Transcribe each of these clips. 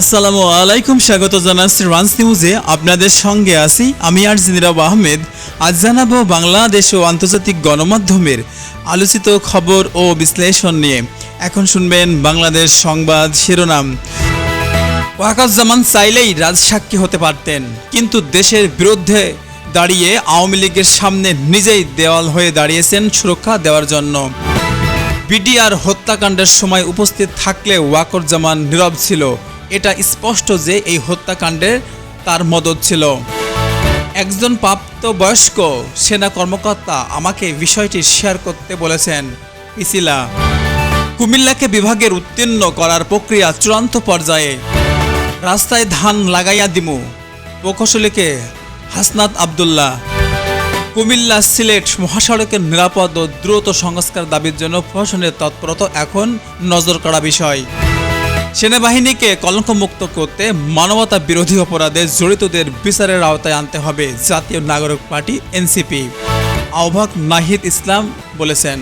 আসসালামু আলাইকুম, স্বাগত জানাচ্ছি রান্স নিউজে আপনাদের সঙ্গে আছি আমি আর জিনিরাব আহমেদ। আজ জানাব বাংলাদেশ ও আন্তর্জাতিক গণমাধ্যমের আলোচিত খবর ও বিশ্লেষণ নিয়ে। এখন শুনবেন বাংলাদেশ সংবাদ শিরোনাম। ওয়াকাজ্জামান চাইলেই রাজসাক্ষী হতে পারতেন, কিন্তু দেশের বিরুদ্ধে দাঁড়িয়ে আওয়ামী লীগের সামনে নিজেই দেওয়াল হয়ে দাঁড়িয়েছেন সুরক্ষা দেওয়ার জন্য। বিডিআর হত্যাকাণ্ডের সময় উপস্থিত থাকলে ওয়াকর জামান নীরব ছিল। এটা স্পষ্ট যে এই হত্যাকাণ্ডে তার মদত ছিল। একজন প্রাপ্তবয়স্ক সেনা কর্মকর্তা আমাকে বিষয়টি শেয়ার করতে বলেছেন পিসিলা। কুমিল্লাকে বিভাগের উত্তীর্ণ করার প্রক্রিয়া চূড়ান্ত পর্যায়ে রাস্তায় ধান লাগাইয়া দিমু, প্রকৌশলীকে হাসনাত আবদুল্লাহ। কুমিল্লা সিলেট মহাসড়কের নিরাপদ ও দ্রুত সংস্কার দাবির জন্য প্রশাসনের তৎপরতা এখন নজর কাড়া বিষয়। সেনাবাহিনীকে কলঙ্কমুক্ত করতে মানবতা বিরোধী অপরাধে জড়িতদের বিচারের আওতায় আনতে হবে জাতীয় নাগরিক পার্টি, এনসিপি। আহ্বায়ক নাহিদ ইসলাম বলেছেন,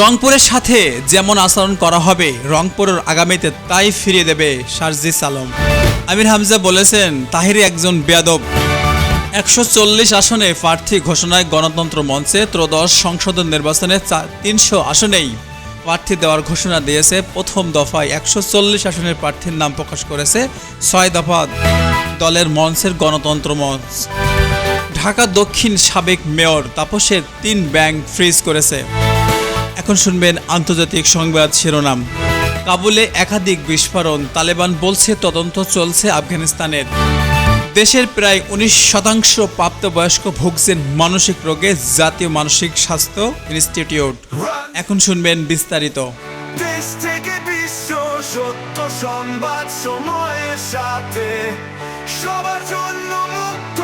রংপুরের সাথে যেমন আচরণ করা হবে, রংপুরের আগামীতে তাই ফিরিয়ে দেবে শারজিস আলম। আমির হামজা বলেছেন, তাহিরি একজন বেয়াদব। একশো চল্লিশ আসনে প্রার্থী ঘোষণায় গণতন্ত্র মঞ্চে ত্রয়োদশ সংসদ নির্বাচনে তিনশো আসনেই প্রার্থী দেওয়ার ঘোষণা দিয়েছে। প্রথম দফায় একশো চল্লিশ আসনের প্রার্থীর নাম প্রকাশ করেছে ছয় দফা দলের মঞ্চের গণতন্ত্র মঞ্চ। ঢাকা দক্ষিণ সাবেক মেয়র তাপসের তিন ব্যাংক ফ্রিজ করেছে। এখন শুনবেন আন্তর্জাতিক সংবাদ শিরোনাম। কাবুলে একাধিক বিস্ফোরণ, তালেবান বলছে তদন্ত চলছে আফগানিস্তানের। দেশের প্রায় উনিশ শতাংশ প্রাপ্তবয়স্ক ভুগছেন মানসিক রোগে জাতীয় মানসিক স্বাস্থ্য ইনস্টিটিউট। এখন শুনবেন বিস্তারিত। দেশ থেকে বিশ্ব সত্য সংবাদ সময়ের সাথে সবার জন্য মুক্ত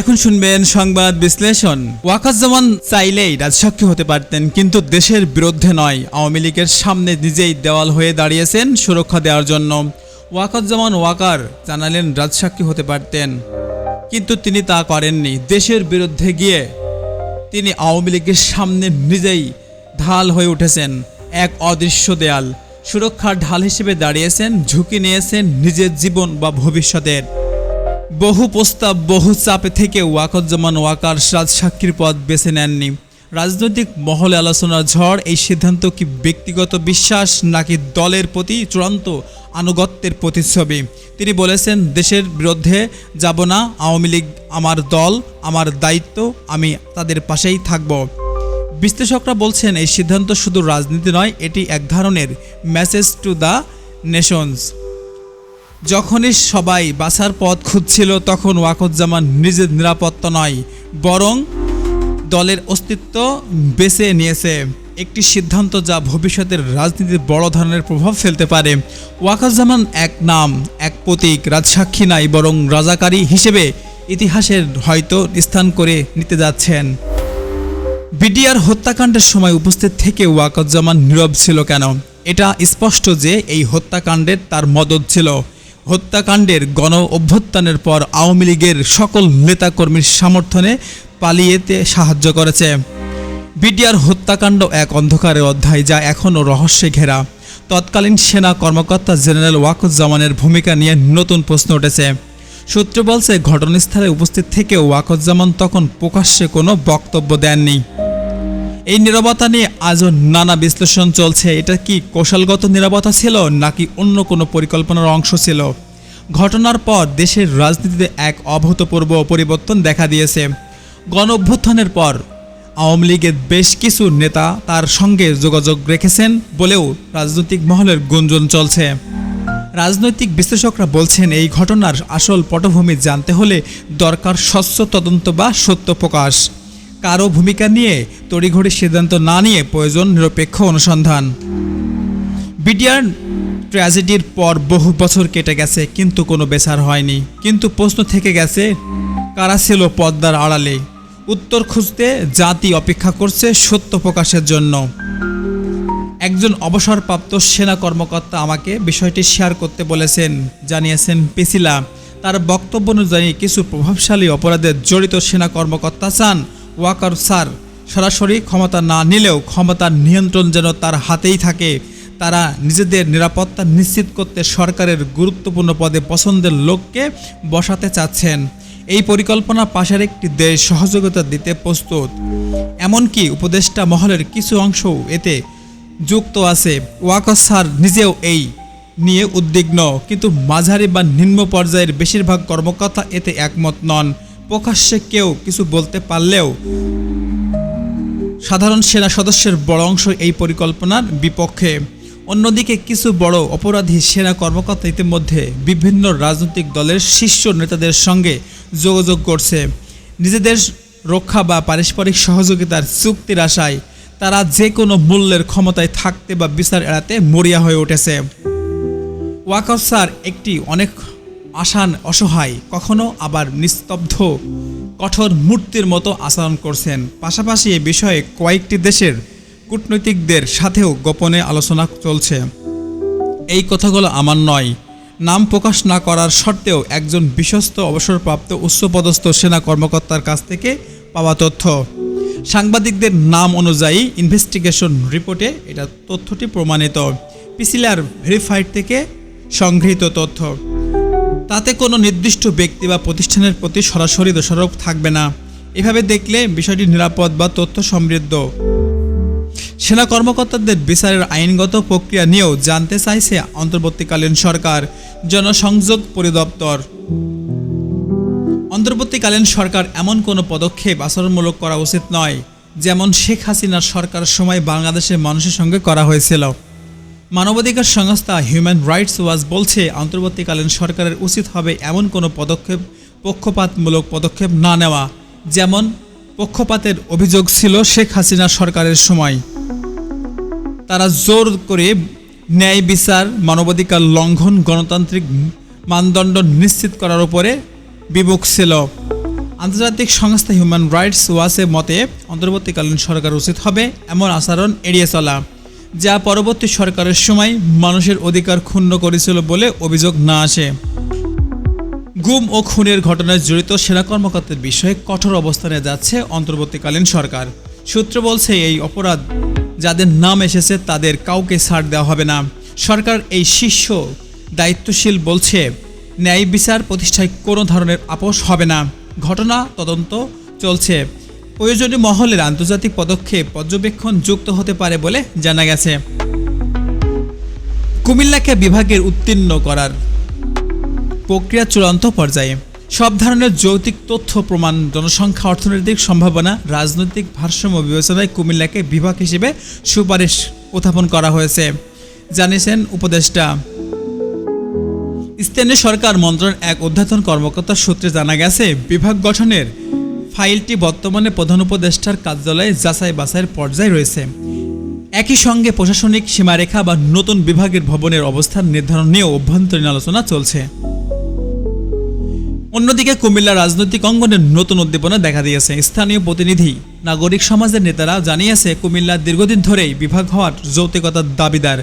এখন শুনবেন সংবাদ বিশ্লেষণ। ওয়াকাজ্জামান চাইলেই রাজসাক্ষী হতে পারতেন, কিন্তু দেশের বিরুদ্ধে নয়। আওয়ামী লীগের সামনে নিজেই দেওয়াল হয়ে দাঁড়িয়েছেন সুরক্ষা দেওয়ার জন্য। ওয়াকাজ্জামান ওয়াকার জানালেন রাজসাক্ষী হতে পারতেন, কিন্তু তিনি তা করেননি। দেশের বিরুদ্ধে গিয়ে তিনি আওয়ামী লীগের সামনে নিজেই ঢাল হয়ে উঠেছেন, এক অদৃশ্য দেয়াল। সুরক্ষার ঢাল হিসেবে দাঁড়িয়েছেন, ঝুঁকি নিয়েছেন নিজের জীবন বা ভবিষ্যতের। বহু প্রস্তাব, বহু চাপে থেকে ওয়াকজ্জামান ওয়াকার রাজসাক্ষীর পদ বেছে নেননি। রাজনৈতিক মহলে আলোচনার ঝড়, এই সিদ্ধান্ত কি ব্যক্তিগত বিশ্বাস নাকি দলের প্রতি চূড়ান্ত আনুগত্যের প্রতিচ্ছবি? তিনি বলেছেন, দেশের বিরুদ্ধে যাব না, আওয়ামী লীগ আমার দল, আমার দায়িত্ব, আমি তাদের পাশেই থাকব। বিশ্লেষকরা বলছেন, এই সিদ্ধান্ত শুধু রাজনীতি নয়, এটি এক ধরনের মেসেজ টু দ্য নেশনস যখনই সবাই বাসার পথ খুঁজছিল তখন ওয়াকুজ্জামান নিজের নিরাপত্তা নয়, বরং দলের অস্তিত্ব বেছে নিয়েছে। একটি সিদ্ধান্ত যা ভবিষ্যতের রাজনীতির বড় ধরনের প্রভাব ফেলতে পারে। ওয়াকজ্জামান এক নাম, এক প্রতীক, রাজসাক্ষী নাই, বরং রাজাকারী হিসেবে ইতিহাসের হয়তো স্থান করে নিতে যাচ্ছেন। বিডিআর হত্যাকাণ্ডের সময় উপস্থিত থেকে ওয়াকজ্জামান নীরব ছিল কেন? এটা স্পষ্ট যে এই হত্যাকাণ্ডের তার মদত ছিল। হত্যাকাণ্ডের গণ অভ্যুত্থানের পর আওয়ামী লীগের সকল নেতাকর্মীর সমর্থনে পালিয়েতে সাহায্য করেছে। বিডিআর হত্যাকাণ্ড এক অন্ধকারের অধ্যায় যা এখনও রহস্যে ঘেরা। তৎকালীন সেনা কর্মকর্তা জেনারেল ওয়াকুজ্জামানের ভূমিকা নিয়ে নতুন প্রশ্ন উঠেছে। সূত্র বলছে, ঘটনাস্থলে উপস্থিত থেকে ওয়াকুজ্জামান তখন প্রকাশ্যে কোনো বক্তব্য দেননি। এই নিরবতা নিয়ে আজও নানা বিশ্লেষণ চলছে। এটা কি কৌশলগত নিরবতা ছিল, নাকি অন্য কোনো পরিকল্পনার অংশ ছিল? ঘটনার পর দেশের রাজনীতিতে এক অভূতপূর্ব পরিবর্তন দেখা দিয়েছে। গণ অভ্যুত্থানের পর আওয়ামী লীগের বেশ কিছু নেতা তার সঙ্গে যোগাযোগ রেখেছেন বলেও রাজনৈতিক মহলের গুঞ্জন চলছে। রাজনৈতিক বিশ্লেষকরা বলছেন, এই ঘটনার আসল পটভূমি জানতে হলে দরকার স্বচ্ছ তদন্ত বা সত্য প্রকাশ। কারও ভূমিকা নিয়ে তড়িঘড়ি সিদ্ধান্ত না নিয়ে প্রয়োজন নিরপেক্ষ অনুসন্ধান। বিডিআর ট্র্যাজেডির পর বহু বছর কেটে গেছে, কিন্তু কোনো বেচার হয়নি। কিন্তু প্রশ্ন থেকে গেছে, কারা ছিল পদ্মার আড়ালে? উত্তর খুঁজতে জাতি অপেক্ষা করছে সত্য প্রকাশের জন্য। একজন অবসরপ্রাপ্ত সেনা কর্মকর্তা আমাকে বিষয়টি শেয়ার করতে বলেছেন, জানিয়েছেন পেসিলা তার বক্তব্য অনুযায়ী কিছু প্রভাবশালী অপরাধে জড়িত সেনা কর্মকর্তা চান ওয়াকার স্যার, সরাসরি ক্ষমতা না নিলেও ক্ষমতার নিয়ন্ত্রণ যেন তার হাতেই থাকে, তারা নিজেদের নিরাপত্তা নিশ্চিত করতে সরকারের গুরুত্বপূর্ণ পদে পছন্দের লোককে বসাতে চাচ্ছেন। এই পরিকল্পনা পাশের একটি দেশ সহযোগিতা দিতে প্রস্তুত। এমনকি উপদেষ্টা মহলের কিছু অংশও এতে যুক্ত আছে। ওয়াকস স্যার নিজেও এই নিয়ে উদ্বিগ্ন, কিন্তু মাঝারি বা নিম্ন পর্যায়ের বেশিরভাগ কর্মকর্তা এতে একমত নন। প্রকাশ্যে কেউ কিছু বলতে পারলেও সাধারণ সেনা সদস্যের বড় অংশ এই পরিকল্পনার বিপক্ষে। অন্যদিকে কিছু বড় অপরাধী সেনা কর্মকর্তা ইতিমধ্যে বিভিন্ন রাজনৈতিক দলের শীর্ষ নেতাদের সঙ্গে যোগাযোগ করছে। নিজেদের রক্ষা বা পারস্পরিক সহযোগিতার চুক্তির আশায় তারা যে কোনো মূল্যের ক্ষমতায় থাকতে বা বিচার এড়াতে মরিয়া হয়ে উঠেছে। ওয়াকফ স্যার, একটি অনেক আসান অসহায়, কখনো আবার নিস্তব্ধ, কঠোর মূর্তির মতো আচরণ করছেন। পাশাপাশি এ বিষয়ে কয়েকটি দেশের কূটনৈতিকদের সাথেও গোপনে আলোচনা চলছে। এই কথাগুলো আমার নয়। নাম প্রকাশ না করার সত্ত্বেও একজন বিশ্বস্ত অবসরপ্রাপ্ত উচ্চপদস্থ সেনা কর্মকর্তার কাছ থেকে পাওয়া তথ্য। সাংবাদিকদের নাম অনুযায়ী ইনভেস্টিগেশন রিপোর্টে এটা তথ্যটি প্রমাণিত। পিসিলার ভেরিফাইড থেকে সংগৃহীত তথ্য। তাতে কোনো নির্দিষ্ট ব্যক্তি বা প্রতিষ্ঠানের প্রতি সরাসরি দোষারোপ থাকবে না। এভাবে দেখলে বিষয়টি নিরাপদ বা তথ্য সমৃদ্ধ। সেনা কর্মকর্তাদের বিচারের আইনগত প্রক্রিয়া নিয়েও জানতে চাইছে অন্তর্বর্তীকালীন সরকার, জনসংযোগ পরিদপ্তর। অন্তর্বর্তীকালীন সরকার এমন কোনো পদক্ষেপ আচরণমূলক করা উচিত নয়, যেমন শেখ হাসিনার সরকার সময় বাংলাদেশের মানুষের সঙ্গে করা হয়েছিল। মানবাধিকার সংস্থা হিউম্যান রাইটস ওয়াচ বলছে, অন্তর্বর্তীকালীন সরকারের উচিত হবে এমন কোনো পদক্ষেপ, পক্ষপাতমূলক পদক্ষেপ না নেওয়া। যেমন, পক্ষপাতের অভিযোগ ছিল শেখ হাসিনা সরকারের সময়। তারা জোর করে ন্যায় বিচার, মানবাধিকার লঙ্ঘন, গণতান্ত্রিক মানদণ্ড নিশ্চিত করার উপরে বিমুখ ছিল। আন্তর্জাতিক সংস্থা হিউম্যান রাইটস ওয়াচের মতে, অন্তর্বর্তীকালীন সরকার উচিত হবে এমন আচরণ এড়িয়ে চলা। যা পরবর্তী সরকারের সময় মানুষের অধিকার ক্ষুণ্ণ করেছিল বলে অভিযোগ না আসে। গুম ও খুনের ঘটনায় জড়িত সেনা কর্মকর্তার বিষয়ে কঠোর অবস্থানে যাচ্ছে অন্তর্বর্তীকালীন সরকার। সূত্র বলছে, এই অপরাধ যাদের নাম এসেছে তাদের কাউকে ছাড় দেওয়া হবে না। সরকার এই শীর্ষ দায়িত্বশীল বলছে, ন্যায় বিচার প্রতিষ্ঠায় কোনো ধরনের আপোষ হবে না। ঘটনা তদন্ত চলছে। প্রয়োজনীয় মহলের আন্তর্জাতিক পদক্ষেপ পর্যবেক্ষণ যুক্ত হতে পারে বলে জানা গেছে। কুমিল্লাকে বিভাগের উত্তীর্ণ করার প্রক্রিয়া চূড়ান্ত পর্যায়ে। সব ধরনের যৌতিক তথ্য, প্রমাণ, জনসংখ্যা, অর্থনৈতিক সম্ভাবনা, রাজনৈতিক ভারসাম্য বিবেচনায় কুমিল্লাকে বিভাগ হিসেবে সুপারিশ উত্থাপন করা হয়েছে, জানিয়েছেন উপদেষ্টা। স্থানীয় সরকার মন্ত্রণালয়ের এক অধ্যাতন কর্মকর্তার সূত্রে জানা গেছে, বিভাগ গঠনের ফাইলটি বর্তমানে প্রধান উপদেষ্টার কার্যালয়ে যাচাই বাছাইয়ের পর্যায়ে রয়েছে। একই সঙ্গে প্রশাসনিক সীমারেখা বা নতুন বিভাগের ভবনের অবস্থান নির্ধারণ নিয়েও অভ্যন্তরীণ আলোচনা চলছে। অন্যদিকে কুমিল্লা রাজনৈতিক অঙ্গনের নতুন উদ্দীপনা দেখা দিয়েছে। স্থানীয় প্রতিনিধি, নাগরিক সমাজের নেতারা জানিয়েছে, কুমিল্লা দীর্ঘদিন ধরেই বিভাগ হওয়ার যৌক্তিকতার দাবিদার।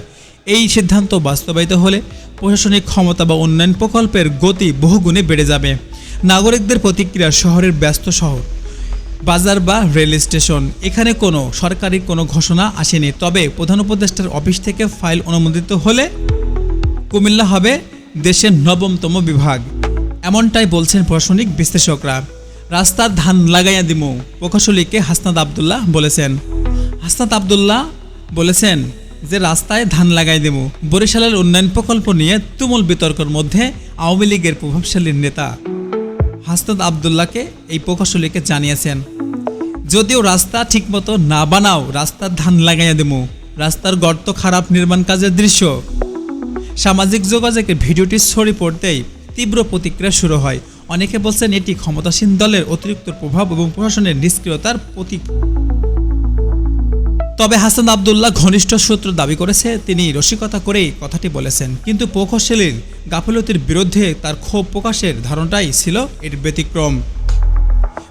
এই সিদ্ধান্ত বাস্তবায়িত হলে প্রশাসনিক ক্ষমতা বা উন্নয়ন প্রকল্পের গতি বহুগুণে বেড়ে যাবে। নাগরিকদের প্রতিক্রিয়া শহরের ব্যস্ত শহর, বাজার বা রেল স্টেশন। এখানে কোনো সরকারি কোনো ঘোষণা আসেনি। তবে প্রধান উপদেষ্টার অফিস থেকে ফাইল অনুমোদিত হলে কুমিল্লা হবে দেশের নবমতম বিভাগ। এমনটাই বলছেন প্রশাসনিক বিশ্লেষকরা। রাস্তার ধান লাগাইয়া দিমু, প্রকৌশলীকে হাসনাত আবদুল্লাহ বলেছেন। হাসনাত আবদুল্লাহ বলেছেন যে, রাস্তায় ধান লাগাই দেবো বরিশালের উন্নয়ন প্রকল্প নিয়ে তুমুল বিতর্কের মধ্যে আওয়ামী লীগের প্রভাবশালী নেতা হাসনাত আবদুল্লাহকে এই প্রকৌশলীকে জানিয়েছেন, যদিও রাস্তা ঠিকমতো না বানাও, রাস্তার ধান লাগাইয়া দেবো রাস্তার গর্ত খারাপ নির্মাণ কাজের দৃশ্য। সামাজিক যোগাযোগে ভিডিওটি ছড়িয়ে পড়তেই তীব্র প্রতিক্রিয়া শুরু হয়। অনেকে বলছেন এটি ক্ষমতাসীন দলের অতিরিক্ত প্রভাব এবং প্রশাসনের নিষ্ক্রিয়তার প্রতীক। তবে হাসান আবদুল্লাহ ঘনিষ্ঠ সূত্র দাবি করেছে, তিনি রসিকতা করেই কথাটি বলেছেন। কিন্তু প্রকৌশলীর গাফিলতির বিরুদ্ধে তার ক্ষোভ প্রকাশের ধারণাটাই ছিল এর ব্যতিক্রম।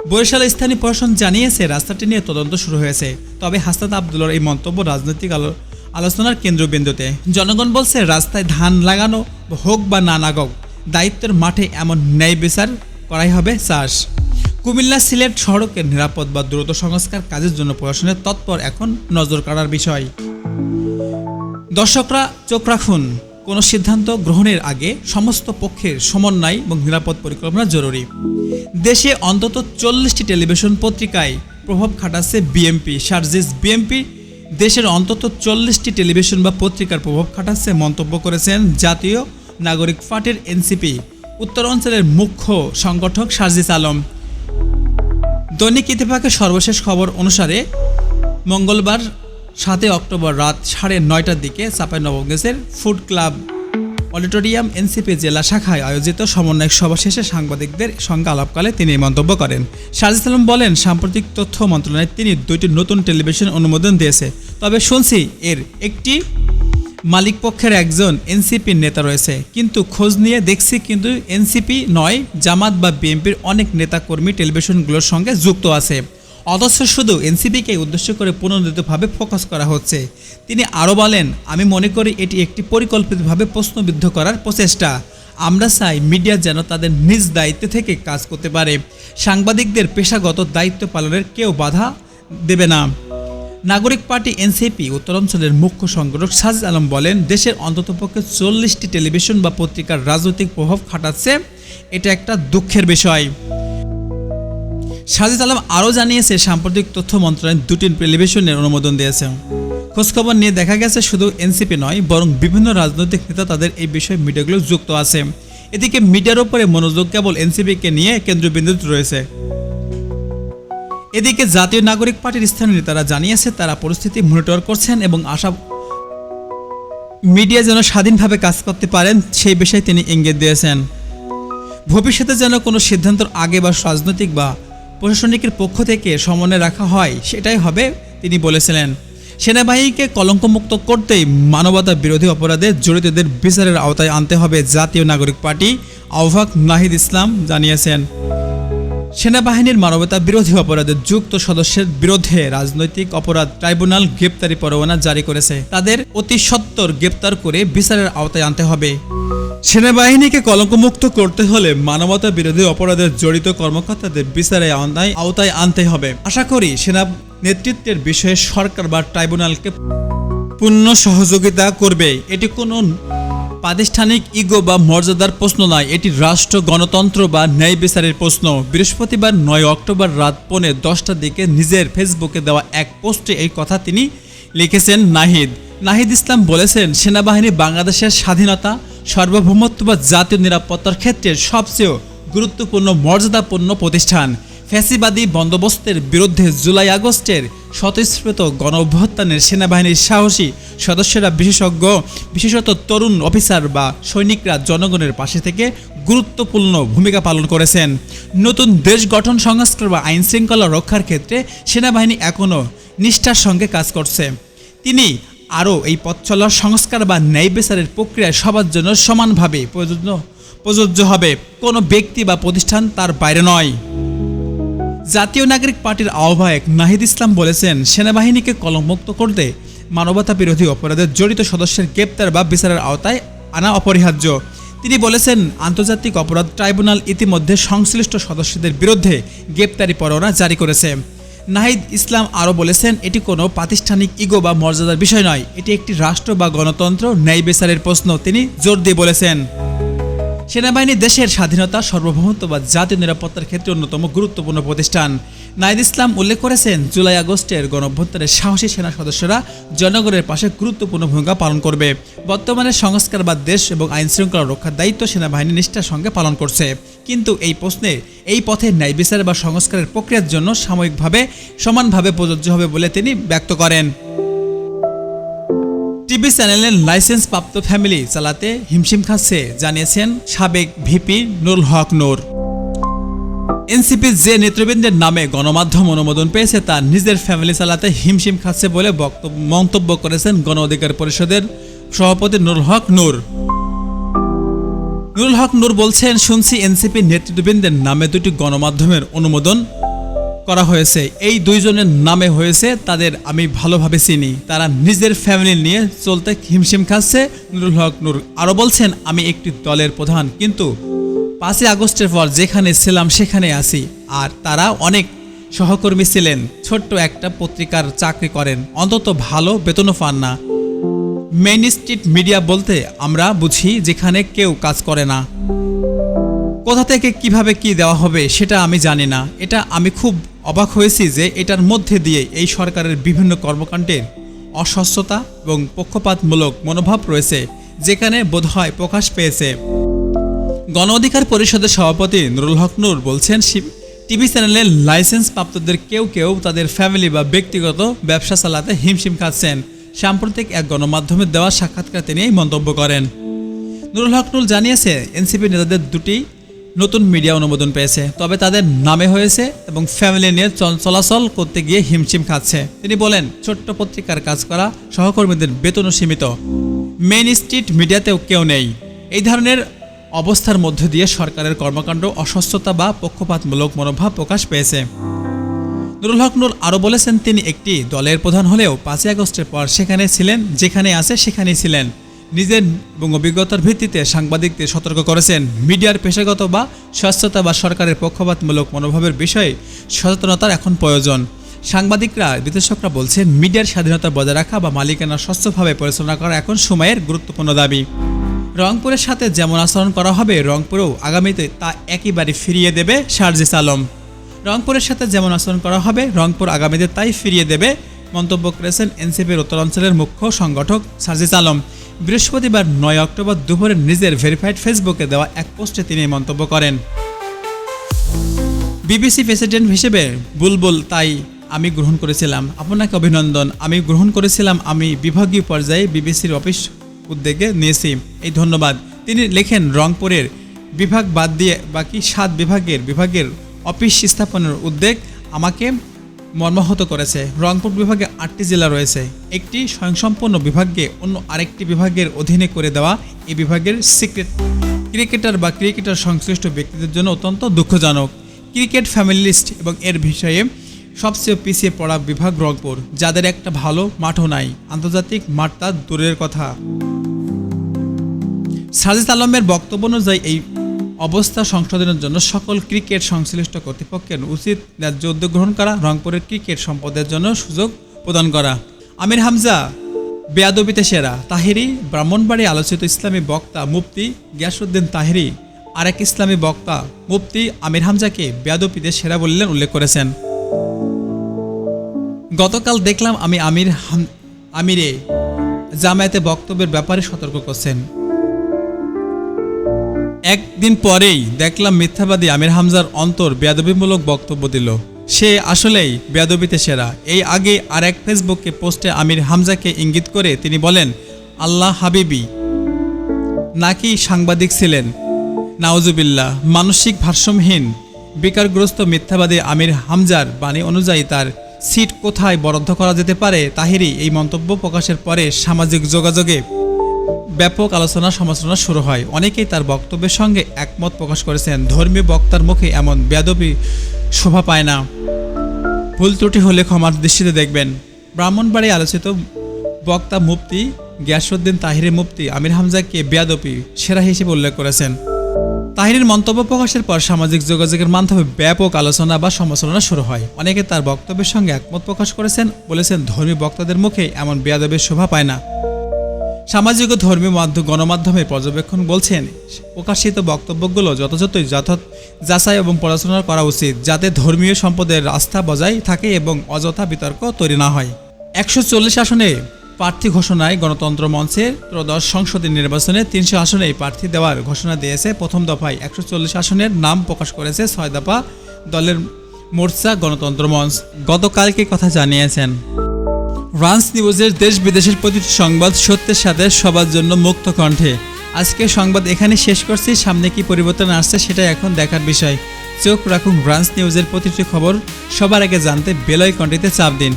বরিশাল স্থানীয় প্রশাসন জানিয়েছে, রাস্তাটি নিয়ে তদন্ত শুরু হয়েছে। তবে হাসান আবদুল্লার এই মন্তব্য রাজনৈতিক আলো আলোচনার কেন্দ্রবিন্দুতে। জনগণ বলছে, রাস্তায় ধান লাগানো হোক বা না লাগাক, দায়িত্বের মাঠে এমন ন্যায় বিচার করাই হবে চাষ। কুমিল্লা সিলেট সড়কের নিরাপদ বা দ্রুত সংস্কার কাজের জন্য প্রশাসনের তৎপর এখন নজর কাড়ার বিষয়। দর্শকরা চোখ রাখুন, কোনো সিদ্ধান্ত গ্রহণের আগে সমস্ত পক্ষের সমন্বয় এবং নিরাপদ পরিকল্পনা জরুরি। দেশে অন্তত চল্লিশটি টেলিভিশন পত্রিকায় প্রভাব খাটাচ্ছে বিএমপি। সার্জিস বিএমপি দেশের অন্তত চল্লিশটি টেলিভিশন বা পত্রিকার প্রভাব খাটাচ্ছে মন্তব্য করেছেন জাতীয় নাগরিক পার্টির এনসিপি। উত্তর অঞ্চলের মুখ্য সংগঠক সার্জিস আলম। দৈনিক ইত্তেফাকের সর্বশেষ খবর অনুসারে মঙ্গলবার সাতই অক্টোবর রাত সাড়ে নয়টার দিকে চাঁপাইনবাবগঞ্জের ফুড ক্লাব অডিটোরিয়াম এনসিপি জেলা শাখায় আয়োজিত সমন্বয়ক সভা শেষে সাংবাদিকদের সঙ্গে আলাপকালে তিনি মন্তব্য করেন। সাজিদ আলম বলেন, সাম্প্রতিক তথ্য মন্ত্রণালয় তিনি দুইটি নতুন টেলিভিশন অনুমোদন দিয়েছে। তবে শুনছি এর একটি মালিক পক্ষের একজন এনসিপির নেতা রয়েছে। কিন্তু খোঁজ নিয়ে দেখছি কিন্তু এনসিপি নয়, জামাত বা বিএনপির অনেক নেতাকর্মী টেলিভিশনগুলোর সঙ্গে যুক্ত আছে। অথচ শুধু এনসিপিকে উদ্দেশ্য করে পুনর্নিতভাবে ফোকাস করা হচ্ছে। তিনি আরও বলেন, আমি মনে করি এটি একটি পরিকল্পিতভাবে প্রশ্নবিদ্ধ করার প্রচেষ্টা। আমরা চাই মিডিয়া যেন তাদের নিজ দায়িত্ব থেকে কাজ করতে পারে। সাংবাদিকদের পেশাগত দায়িত্ব পালনের কেউ বাধা দেবে না। নাগরিক পার্টি এনসিপি উত্তরাঞ্চলের মুখ্য সংগঠক সাজিদ আলম বলেন, দেশের অন্ততপক্ষে চল্লিশটি টেলিভিশন বা পত্রিকার রাজনৈতিক প্রভাব খাটাচ্ছে। এটা একটা দুঃখের বিষয়। সাজিদ আলম আরও জানিয়েছে, সাম্প্রতিক তথ্য মন্ত্রণালয় দুটি টেলিভিশনের অনুমোদন দিয়েছে। খোঁজখবর নিয়ে দেখা গেছে, শুধু এনসিপি নয়, বরং বিভিন্ন রাজনৈতিক নেতা তাদের এই বিষয়ে মিডিয়াগুলো যুক্ত আছে। এদিকে মিডিয়ার উপরে মনোযোগ কেবল এনসিপিকে নিয়ে কেন্দ্রবিন্দুতে রয়েছে। এদিকে জাতীয় নাগরিক পার্টির স্থানীয় নেতারা জানিয়েছে, তারা পরিস্থিতি মনিটর করছেন এবং আশা মিডিয়া যেন স্বাধীনভাবে কাজ করতে পারেন, সেই বিষয়ে তিনি ইঙ্গিত দিয়েছেন। ভবিষ্যতে যেন কোনো সিদ্ধান্তর আগে বা রাজনৈতিক বা প্রশাসনিকের পক্ষ থেকে সমন্বয় রাখা হয়, সেটাই হবে, তিনি বলেছিলেন। সেনাবাহিনীকে কলঙ্কমুক্ত করতেই মানবতা বিরোধী অপরাধে জড়িতদের বিচারের আওতায় আনতে হবে জাতীয় নাগরিক পার্টি আহ্বাক নাহিদ ইসলাম জানিয়েছেন। সেনাবাহিনীর মানবতা বিরোধী অপরাধে যুক্ত সদস্যের বিরুদ্ধে রাজনৈতিক অপরাধ ট্রাইব্যুনাল গ্রেপ্তারি পরোয়ানা জারি করেছে। তাদের অতি সত্বর গ্রেপ্তার করে বিচারের আওতায় আনতে হবে। সেনাবাহিনীকে কলঙ্কমুক্ত করতে হলে মানবতা বিরোধী অপরাধে জড়িত কর্মকর্তাদের বিচারে আওতায় আওতায় আনতে হবে। আশা করি সেনা নেতৃত্বের বিষয়ে সরকার বা ট্রাইব্যুনালকে পূর্ণ সহযোগিতা করবে। এটি কোনো প্রাতিষ্ঠানিক ইগো বা মর্যাদার প্রশ্ন নয়, এটি রাষ্ট্র, গণতন্ত্র বা ন্যায় বিচারের প্রশ্ন। বৃহস্পতিবার নয় অক্টোবর রাত পৌনে দশটার দিকে নিজের ফেসবুকে দেওয়া এক পোস্টে এই কথা তিনি লিখেছেন নাহিদ। নাহিদ ইসলাম বলেছেন, সেনাবাহিনী বাংলাদেশের স্বাধীনতা, সার্বভৌমত্ব বা জাতীয় নিরাপত্তার ক্ষেত্রে সবচেয়ে গুরুত্বপূর্ণ, মর্যাদাপূর্ণ প্রতিষ্ঠান। ফ্যাসিবাদী বন্দোবস্তের বিরুদ্ধে জুলাই আগস্টের স্বতঃস্ফূর্ত গণ অভ্যুত্থানের সেনাবাহিনীর সাহসী সদস্যরা বিশেষজ্ঞ, বিশেষত তরুণ অফিসার বা সৈনিকরা জনগণের পাশে থেকে গুরুত্বপূর্ণ ভূমিকা পালন করেছেন। নতুন দেশ গঠন, সংস্কার বা আইন শৃঙ্খলা রক্ষার ক্ষেত্রে সেনাবাহিনী এখনও নিষ্ঠার সঙ্গে কাজ করছে। তিনি আরও এই পথ চলার সংস্কার বা ন্যায় বিচারের প্রক্রিয়ায় সবার জন্য সমানভাবে প্রযোজ্য প্রযোজ্য হবে। কোনো ব্যক্তি বা প্রতিষ্ঠান তার বাইরে নয়। জাতীয় নাগরিক পার্টির আহ্বায়ক নাহিদ ইসলাম বলেছেন, সেনাবাহিনীকে কলমুক্ত করতে মানবতা বিরোধী অপরাধে জড়িত সদস্যের গ্রেপ্তার বা বিচারের আওতায় আনা অপরিহার্য। তিনি বলেছেন, আন্তর্জাতিক অপরাধ ট্রাইব্যুনাল ইতিমধ্যে সংশ্লিষ্ট সদস্যদের বিরুদ্ধে গ্রেপ্তারি পরোয়ানা জারি করেছে। নাহিদ ইসলাম আরও বলেছেন, এটি কোনো প্রাতিষ্ঠানিক ইগো বা মর্যাদার বিষয় নয়, এটি একটি রাষ্ট্র বা গণতন্ত্র ন্যায় বিচারের প্রশ্ন, তিনি জোর দিয়ে বলেছেন। সেনাবাহিনী দেশের স্বাধীনতা, সার্বভৌমত্ব বা জাতীয় নিরাপত্তার ক্ষেত্রে অন্যতম গুরুত্বপূর্ণ প্রতিষ্ঠান। নাইদ ইসলাম উল্লেখ করেছেন, জুলাই আগস্টের গণঅভ্যুত্থানের সাহসী সেনা সদস্যরা জনগণের পাশে গুরুত্বপূর্ণ ভূমিকা পালন করবে। বর্তমানে সংস্কার বা দেশ এবং আইন শৃঙ্খলা রক্ষার দায়িত্ব সেনাবাহিনী নিষ্ঠার সঙ্গে পালন করছে। কিন্তু এই প্রশ্নে এই পথে ন্যায় বিচার বা সংস্কারের প্রক্রিয়ার জন্য সাময়িকভাবে সমানভাবে প্রযোজ্য হবে বলে তিনি ব্যক্ত করেন। টিভি চ্যানেলের লাইসেন্স প্রাপ্ত ফ্যামিলি চালাতে হিমশিম খাচ্ছে, জানিয়েছেন সাবেক ভিপি নুরুল হক নূর। এনসিপি যে নেতৃবৃন্দের নামে গণমাধ্যম অনুমোদন পেয়েছে, তা নিজের ফ্যামিলি চালাতে হিমশিম খাচ্ছে বলে মন্তব্য করেছেন গণ অধিকার পরিষদের সভাপতি নুরুল হক নূর। নুরুল হক নূর বলছেন, শুনছি এনসিপি নেতৃত্ববৃন্দের নামে দুটি গণমাধ্যমের অনুমোদন করা হয়েছে। এই দুইজনের নামে হয়েছে, তাদের আমি ভালোভাবে চিনি। তারা নিজের ফ্যামিলি নিয়ে চলতে হিমশিম খাচ্ছে। নুরুল হক নুর আরও বলছেন, আমি একটি দলের প্রধান, কিন্তু পাঁচই আগস্টের পর যেখানে ছিলাম সেখানে আছি। আর তারা অনেক সহকর্মী ছিলেন, ছোট্ট একটা পত্রিকার চাকরি করেন। অন্তত ভালো বেতনও পান না। মেইন স্ট্রিট মিডিয়া বলতে আমরা বুঝি যেখানে কেউ কাজ করে না। কোথা থেকে কীভাবে কি দেওয়া হবে সেটা আমি জানি না। এটা আমি খুব অবাক হয়েছি যে এটার মধ্যে দিয়ে এই সরকারের বিভিন্ন কর্মকাণ্ডের অস্বচ্ছতা এবং পক্ষপাতমূলক মনোভাব রয়েছে, যেখানে বোধহয় প্রকাশ পেয়েছে। গণ অধিকার পরিষদের সভাপতি নুরুল হক নূর বলছেন টিভি চ্যানেলের লাইসেন্স প্রাপ্তদের কেউ কেউ তাদের ফ্যামিলি বা ব্যক্তিগত ব্যবসা চালাতে হিমশিম খাচ্ছেন। সাম্প্রতিক এক গণমাধ্যমে দেওয়া সাক্ষাৎকার তিনি এই মন্তব্য করেন। নুরুল হক নুর জানিয়েছে এনসিপি নেতাদের দুটি নতুন মিডিয়া অনুমোদন পেয়েছে। তবে তাদের নামে হয়েছে এবং ফ্যামিলি নিয়ে চলাচল করতে গিয়ে হিমশিম খাচ্ছে। তিনি বলেন, ছোট্ট পত্রিকার কাজ করা সহকর্মীদের বেতনও সীমিত। মেইন স্ট্রিট মিডিয়াতেও কেউ নেই। এই ধরনের অবস্থার মধ্য দিয়ে সরকারের কর্মকাণ্ড অসুস্থতা বা পক্ষপাতমূলক মনোভাব প্রকাশ পেয়েছে। নুরুল হক নুর আরও বলেছেন, তিনি একটি দলের প্রধান হলেও পাঁচই আগস্টের পর সেখানে ছিলেন, যেখানে আছে সেখানেই ছিলেন। নিজের এবং অভিজ্ঞতার ভিত্তিতে সাংবাদিকদের সতর্ক করেছেন। মিডিয়ার পেশাগত বা স্বচ্ছতা বা সরকারের পক্ষপাতমূলক মনোভাবের বিষয়ে সচেতনতার এখন প্রয়োজন। সাংবাদিকরা, বিশ্লেষকরা বলছেন, মিডিয়ার স্বাধীনতা বজায় রাখা বা মালিকানা স্বচ্ছভাবে পরিচালনা করা এখন সময়ের গুরুত্বপূর্ণ দাবি। রংপুরের সাথে যেমন আচরণ করা হবে, রংপুরেও আগামীতে তা একেবারে ফিরিয়ে দেবে শারজিস আলম। রংপুরের সাথে যেমন আচরণ করা হবে, রংপুর আগামীতে তাই ফিরিয়ে দেবে মন্তব্য করেছেন এনসিপির উত্তরাঞ্চলের মুখ্য সংগঠক সার্জিস আলম। বৃহস্পতিবার নয় অক্টোবর দুপুরে নিজের ভেরিফাইড ফেসবুকে দেওয়া এক পোস্টে তিনি মন্তব্য করেন। বিবিসি প্রেসিডেন্ট হিসেবে বুলবুল, তাই আমি গ্রহণ করেছিলাম। আপনাকে অভিনন্দন, আমি গ্রহণ করেছিলাম, আমি বিভাগীয় পর্যায়ে বিবিসির অফিস উদ্যোগে নিয়েছি। এই ধন্যবাদ। তিনি লেখেন, রংপুরের বিভাগ বাদ দিয়ে বাকি সাত বিভাগের বিভাগের অফিস স্থাপনের উদ্যোগ আমাকে মর্মাহত করেছে। রংপুর বিভাগে আটটি জেলা রয়েছে। একটি স্বয়ংসম্পন্ন বিভাগকে অন্য আরেকটি বিভাগের অধীনে করে দেওয়া এই বিভাগের সিক্রেট ক্রিকেটার বা ক্রিকেটার সংশ্লিষ্ট ব্যক্তিদের জন্য অত্যন্ত দুঃখজনক। ক্রিকেট ফ্যামিলিস্ট এবং এর বিষয়ে সবচেয়ে পিছিয়ে পড়া বিভাগ রংপুর, যাদের একটা ভালো মাঠও নাই। আন্তর্জাতিক মাঠ তা দূরের কথা। সাজিদ আলমের বক্তব্য অনুযায়ী এই অবস্থা সংশোধনের জন্য সকল ক্রিকেট সংশ্লিষ্ট কর্তৃপক্ষের উচিত ন্যায্য উদ্যোগ গ্রহণ করা, রংপুরের ক্রিকেট সম্পদের জন্য সুযোগ প্রদান করা। আমির হামজা, বেয়াদবিতে সেরা। তাহিরি ব্রাহ্মণবাড়ি আলোচিত ইসলামী বক্তা মুফতি গিয়াসুদ্দিন তাহিরি। আরেক ইসলামী বক্তা মুফতি আমির হামজাকে বেয়াদবিতে সেরা বললেন উল্লেখ করেছেন। গতকাল দেখলাম আমি আমির হাম- আমিরে জামায়াতে বক্তব্যের ব্যাপারে সতর্ক করছেন। একদিন পরেই দেখলাম মিথ্যাবাদী আমির হামজার অন্তর বেয়াদবিমূলক বক্তব্য দিল। সে আসলেই বেয়াদবিতে সেরা। এই আগে আর এক ফেসবুকে পোস্টে আমির হামজাকে ইঙ্গিত করে তিনি বলেন, আল্লাহ হাবিবি। নাকি সাংবাদিক ছিলেন? নাওজুবিল্লাহ মানসিক ভারসাম্যহীন, বিকারগ্রস্ত মিথ্যাবাদী আমির হামজার বাণী অনুযায়ী তার সিট কোথায় বরাদ্দ করা যেতে পারে তাহিরি এই মন্তব্য প্রকাশের পরে সামাজিক যোগাযোগে ব্যাপক আলোচনা সমালোচনা শুরু হয়। অনেকেই তার বক্তব্যের সঙ্গে একমত প্রকাশ করেছেন। ধর্মীয় বক্তার মুখে এমন বেদবি শোভা পায় না। ভুল ত্রুটি হলে ক্ষমার দৃষ্টিতে দেখবেন। ব্রাহ্মণবাড়ি আলোচিত বক্তা মুফতি গিয়াসুদ্দিন তাহিরে মুফতি আমির হামজাকে বেয়াদপি সেরা হিসেবে উল্লেখ করেছেন। তাহিরের মন্তব্য প্রকাশের পর সামাজিক যোগাযোগের মাধ্যমে ব্যাপক আলোচনা বা সমালোচনা শুরু হয়। অনেকে তার বক্তব্যের সঙ্গে একমত প্রকাশ করেছেন, বলেছেন ধর্মী বক্তাদের মুখে এমন বেয়াদবের শোভা পায় না। সামাজিক ও ধর্মীয় মাধ্যম গণমাধ্যমে পর্যবেক্ষণ বলছেন, প্রকাশিত বক্তব্যগুলো যথাযথই যথাযথ যাচাই এবং পড়াশোনা করা উচিত, যাতে ধর্মীয় সম্পদের রাস্তা বজায় থাকে এবং অযথা বিতর্ক তৈরি না হয়। একশো চল্লিশ আসনে প্রার্থী ঘোষণায় গণতন্ত্র মঞ্চের ত্রয়োদশ সংসদের নির্বাচনে তিনশো আসনে প্রার্থী দেওয়ার ঘোষণা দিয়েছে। প্রথম দফায় একশো চল্লিশ আসনের নাম প্রকাশ করেছে ছয় দফা দলের মোর্চা গণতন্ত্র মঞ্চ। গতকালকে কথা জানিয়েছেন। ফ্রান্স নিউজের দেশ বিদেশের প্রতিটি সংবাদ সত্যের সাথে সবার জন্য মুক্ত কণ্ঠে। আজকে সংবাদ এখানে শেষ করছি। সামনে কি পরিবর্তন আসছে সেটা এখন দেখার বিষয়। চোখ রাখুন ফ্রান্স নিউজের প্রতিটি খবর। সবার আগে জানতে বেলয় কণ্ঠেতে চাপ দিন।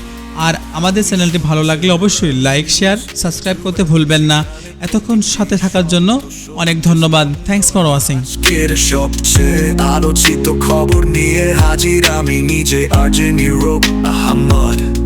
আর আমাদের চ্যানেলটি ভালো লাগলে অবশ্যই লাইক, শেয়ার, সাবস্ক্রাইব করতে ভুলবেন না। এতক্ষণ সাথে থাকার জন্য অনেক ধন্যবাদ। Thanks for watching. আলোচিত খবর নিয়ে হাজির আমি নিজে ইউরোপ আহমদ।